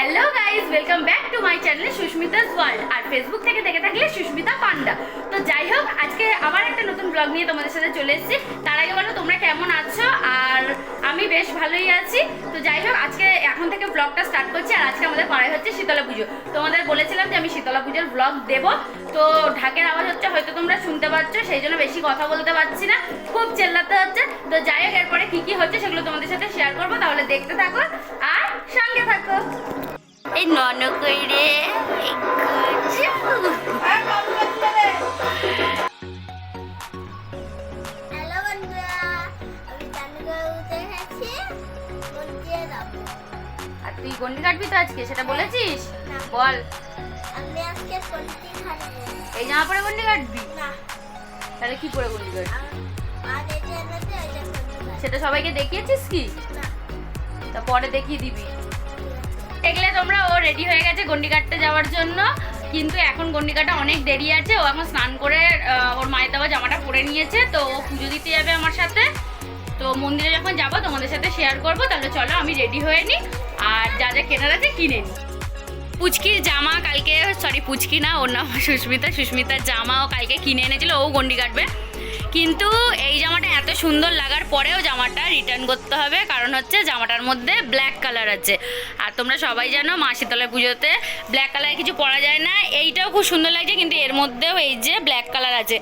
Hello guys welcome back to my channel Susmita's world R Facebook থেকে দেখে থাকলে সুস্মিতা পান্ডা। তো যাই হোক, আজকে আবার একটা নতুন ব্লগ নিয়ে তোমাদের সাথে চলে এসেছি। তার আগে বলো, তোমরা কেমন আছো? আর আমি বেশ ভালোই আছি। তো যাই হোক, আজকে এখন থেকে ব্লগটা স্টার্ট করছি। আর আজকে আমাদের পাড়ায় হচ্ছে শীতলা পুজো। তোমাদের বলেছিলাম যে আমি শীতলা পুজোর ব্লগ দেব। তো ঢাকের আওয়াজ হচ্ছে, হয়তো তোমরা শুনতে পাচ্ছ, সেই জন্য বেশি কথা বলতে পারছি না। খুব চেল্লাতে হচ্ছে। তো যাই হোক, এরপরে কি কি হচ্ছে সেগুলো তোমাদের সাথে শেয়ার করব। তাহলে দেখতে থাকো। আর এই নন মন্দিরে যাব। আর তুই গন্ডি কাটবি তো আজকে সেটা বলেছিস? বল। আমি আজকে এই জামা পরে গন্ডি কাটবি? না। তাহলে কি পরে গন্ডি কাটবি? সেটা সবাইকে দেখিয়েছিস কি? তা পরে দেখিয়ে দিবি। দেখলে তোমরা, ও রেডি হয়ে গেছে গন্ডি কাটতে যাওয়ার জন্য। কিন্তু এখন গন্ডি কাটা অনেক দেরি আছে। ও এখন স্নান করে ওর মায়ের দেওয়া জামাটা পরে নিয়েছে। তো ও পুজো দিতে যাবে আমার সাথে। তো মন্দিরে যখন যাব, তোমাদের সাথে শেয়ার করব। তাহলে চলো, আমি রেডি হয়ে নিই। আর যা যা কেনার আছে কিনে নিই। পুচকির জামা কালকে সরি পুচকি না, ওর নাম সুস্মিতা সুস্মিতার জামাও কালকে কিনে এনেছিল, ও গন্ডি কাটবে। কিন্তু এই জামাটা এত সুন্দর লাগার পরেও জামাটা রিটার্ন করতে হবে, কারণ হচ্ছে জামাটার মধ্যে ব্ল্যাক কালার আছে। আর তোমরা সবাই জানো, মা শীতলা পুজোতে ব্ল্যাক কালার কিছু পরা যায় না, এইটাও খুব সুন্দর লাগছে, কিন্তু এর মধ্যেও এই যে ব্ল্যাক কালার আছে।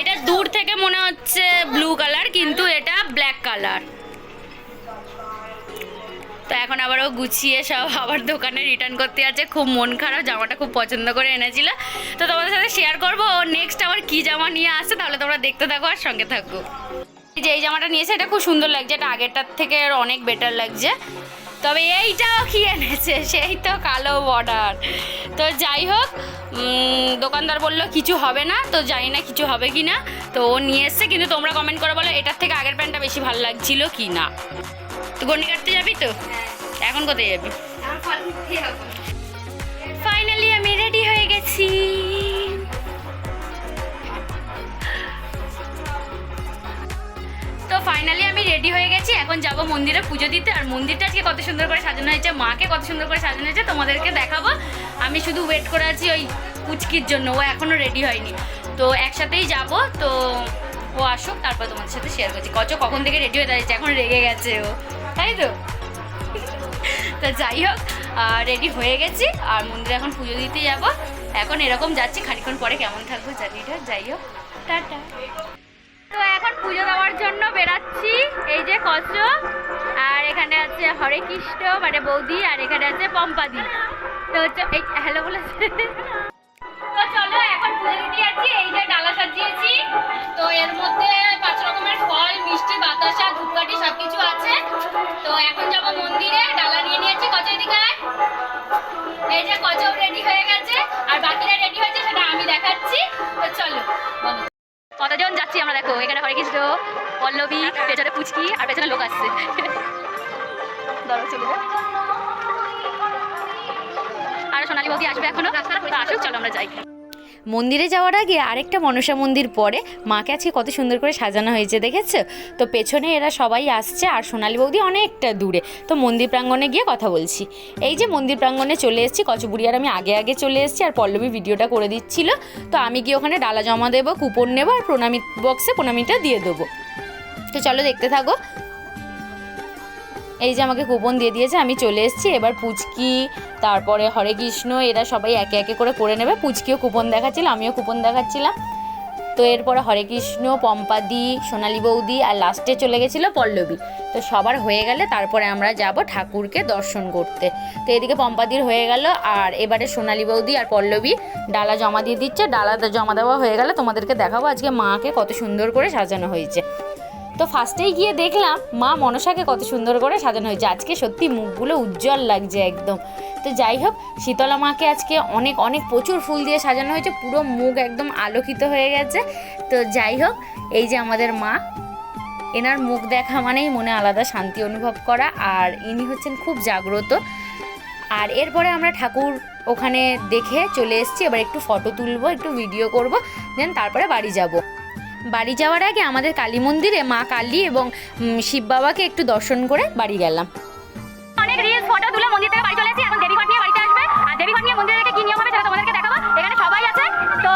এটা দূর থেকে মনে হচ্ছে ব্লু কালার কিন্তু এটা ব্ল্যাক কালার এখন আবার ও গুছিয়ে সব আবার দোকানে রিটার্ন করতে আছে খুব মন খারাপ, জামাটা খুব পছন্দ করে এনেছিল। তো তোমাদের সাথে শেয়ার করব নেক্সট আবার কি জামা নিয়ে আসে তাহলে তোমরা দেখতে থাকো আর সঙ্গে থাকো। যে এই জামাটা নিয়েছে, এটা খুব সুন্দর লাগছে, এটা আগেরটার থেকে অনেক বেটার লাগছে। তবে এইটাও কি এনেছে? সেই তো কালো বর্ডার তো যাই হোক দোকানদার বলল কিছু হবে না, তো জানি না কিছু হবে কি না তো ও নিয়ে এসছে, কিন্তু তোমরা কমেন্ট করে, বলো এটার থেকে আগের প্যান্টটা বেশি ভালো লাগছিল কি না তো গন্ডি কাটতে যাবি তো? এখন কোথায় যাবি? ফাইনালি আমি রেডি হয়ে গেছি। তো ফাইনালি আমি রেডি হয়ে গেছি, এখন যাব মন্দিরে পুজো দিতে। আর মন্দিরটা আজকে কত সুন্দর করে সাজানো হয়েছে, মাকে কত সুন্দর করে সাজানো হয়েছে, তোমাদেরকে দেখাবো। আমি শুধু ওয়েট করে আছি ওই কুচকির জন্য, ও এখনও রেডি হয়নি। তো একসাথেই যাব, তো ও আসুক, তারপর তোমাদের সাথে শেয়ার করছি। কচ কখন থেকে রেডি হয়ে দাঁড়িয়েছে, এখন রেগে গেছে ও। তাই তো? তো যাই হোক রেডি হয়ে গেছি। আর মন্দিরে এখন পুজো দিতে যাব। এখন এরকম যাচ্ছি, খানিক্ষণ পরে কেমন থাকব জানি না যাই হোক, টাটা। তো এখন পুজো দেওয়ার জন্য বেরাচ্ছি। এই যে কচ, আর এখানে আছে হরে কৃষ্ণ মানে বৌদি, আর এখানে আছে পম্পাদি। তো এই হ্যালো বলেছে। তো চলো, এখন পুজো দিতে যাচ্ছি। এই যে ডালা সাজিয়েছি। তো এর মধ্যে পাঁচ রকমের ফল, মিষ্টি কতজন যাচ্ছি আমরা দেখো, এখানে হরে কৃষ্ণ, পল্লবী, পেছনে পুচকি, আর পেছনে লোক আসছে। দরজা চলে। আর সোনালী বৌদি আসবে এখনও? আসুক, চলো আমরা যাই। মন্দিরে যাওয়ার আগে আরেকটা মনসা মন্দির পরে মাকে আজকে কত সুন্দর করে সাজানো হয়েছে, দেখেছ? তো পেছনে এরা সবাই আসছে আর সোনালী বৌদি অনেকটা দূরে। তো মন্দির প্রাঙ্গণে গিয়ে কথা বলছি। এই যে মন্দির প্রাঙ্গণে চলে এসেছি, কচুবুড়ি আর আমি আগে আগে চলে এসেছি আর পল্লবী ভিডিওটা করে দিচ্ছিল। তো আমি গিয়ে ওখানে ডালা জমা দেবো, কুপন নেব আর প্রণামী বক্সে প্রণামীটা দিয়ে দেবো। তো চলো দেখতে থাকো। এই যে আমাকে কুপন দিয়ে দিয়েছে, আমি চলে এসেছি। এবার পুচকি, তারপরে হরে কৃষ্ণ, এরা সবাই একে একে করে করে নেবে। পুচকিও কুপন দেখাচ্ছিল, আমিও কুপন দেখাচ্ছিলাম। তো এরপরে হরে কৃষ্ণ, পম্পাদি, সোনালী বৌদি আর লাস্টে চলে গেছিল পল্লবী। তো সবার হয়ে গেলে তারপরে আমরা যাব ঠাকুরকে দর্শন করতে। তো এদিকে পম্পাদির হয়ে গেল, আর এবারে সোনালী বৌদি আর পল্লবী ডালা জমা দিয়ে দিচ্ছে। ডালা জমা দেওয়া হয়ে গেলে তোমাদেরকে দেখাবো আজকে মাকে কত সুন্দর করে সাজানো হয়েছে। তো ফার্স্টেই গিয়ে দেখলাম, মা মনসাকে কত সুন্দর করে সাজানো হয়েছে। আজকে সত্যি মুখগুলো উজ্জ্বল লাগছে একদম। তো যাই হোক, শীতলা মাকে আজকে অনেক অনেক প্রচুর ফুল দিয়ে সাজানো হয়েছে, পুরো মুখ একদম আলোকিত হয়ে গেছে। তো যাই হোক, এই যে আমাদের মা, এনার মুখ দেখা মানেই মনে আলাদা শান্তি অনুভব করা, আর ইনি হচ্ছেন খুব জাগ্রত। আর এরপরে আমরা ঠাকুর ওখানে দেখে চলে এসেছি, এবার একটু ফটো তুলবো, একটু ভিডিও করব দেন তারপরে বাড়ি যাব। বাড়ি যাওয়ার আগে আমাদের কালী মন্দিরে মা কালী এবং শিব বাবাকে একটু দর্শন করে বাড়ি গেলাম। অনেক রিলস ফটো তুলে মন্দির থেকে বাড়ি চলে এখন দেবীঘট নিয়ে বাড়িতে আসবে। আর দেবীঘট নিয়ে মন্দিরে কি নিয়ম হবে সেটা তোমাদেরকে দেখাবো। এখানে সবাই আছে। তো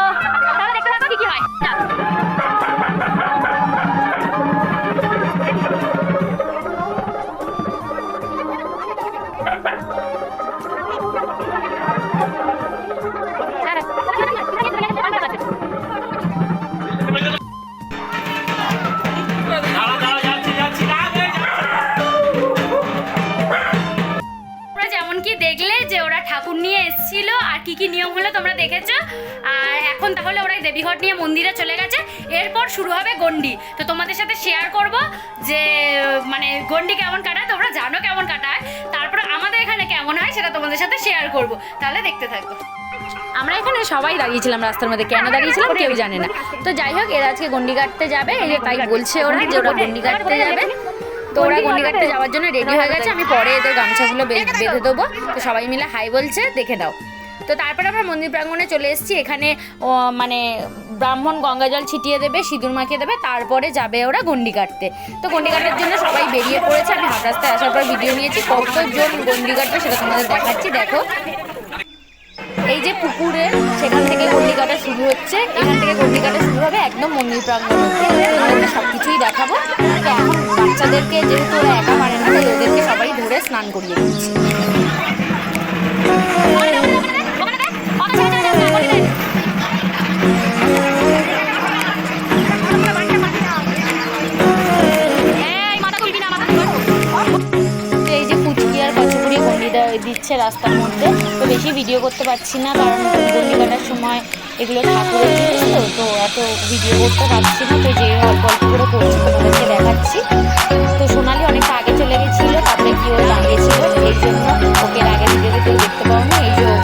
দেবীঘট নিয়ে মন্দিরে চলে গেছে। এরপর শুরু হবে গন্ডি তো তোমাদের সাথে শেয়ার করব যে মানে গন্ডি কেমন কাটায়, তোমরা জানো কেমন কাটায়। তারপর আমাদের এখানে কেমন হয় সেটা তোমাদের সাথে শেয়ার করব। তাহলে দেখতে থাকব আমরা এখানে সবাই দাঁড়িয়েছিলাম রাস্তার মধ্যে। কেন দাঁড়িয়েছিলাম কেউ জানে না। তো যাই হোক, এরা আজকে গন্ডি কাটতে যাবে। এই যে তাই বলছে ওরা যে ওরা গন্ডি কাটতে যাবে। তো ওরা গন্ডি কাটতে যাওয়ার জন্য রেডি হয়ে গেছে। আমি পরে এদের গামছাগুলো বেঁধে দেবো। তো সবাই মিলে হাই বলছে, দেখে দাও তো তারপরে আমরা মন্দির প্রাঙ্গণে চলে এসেছি। এখানে মানে ব্রাহ্মণ গঙ্গা জল ছিটিয়ে দেবে, সিঁদুর মাখিয়ে দেবে, তারপরে যাবে ওরা গন্ডি কাটতে। তো গন্ডি কাটার জন্য সবাই বেরিয়ে পড়েছে। আমি হাট রাস্তায় আসার পর ভিডিও নিয়েছি, কতজন গন্ডি কাটবে সেটা তোমাদের দেখাচ্ছি। দেখো। এই যে পুকুরে, সেখান থেকে গন্ডি কাটা শুরু হচ্ছে। এখান থেকে গন্ডি কাটা শুরু হবে একদম মন্দির প্রাঙ্গণ। সব কিছুই দেখাবো। এখন বাচ্চাদেরকে, যেহেতু ওরা একা পারে না, তাই ওদেরকে সবাই ধরে স্নান করিয়ে দিচ্ছি। দেওয়া- রাস্তার মধ্যে। তো বেশি ভিডিও করতে পারছি না, কারণ গন্ডি কাটার সময় এগুলো ঠাকুরের ছিল, তো এত ভিডিও করতে পারছি না, তো যে অল্প করে করছি তোমাদেরকে দেখাচ্ছি। তো সোনালি অনেকটা আগে চলে গেছিল, তারপরে কি ও দাঁড়িয়েছিল এই জন্য ওকে আগে ভিডিওতে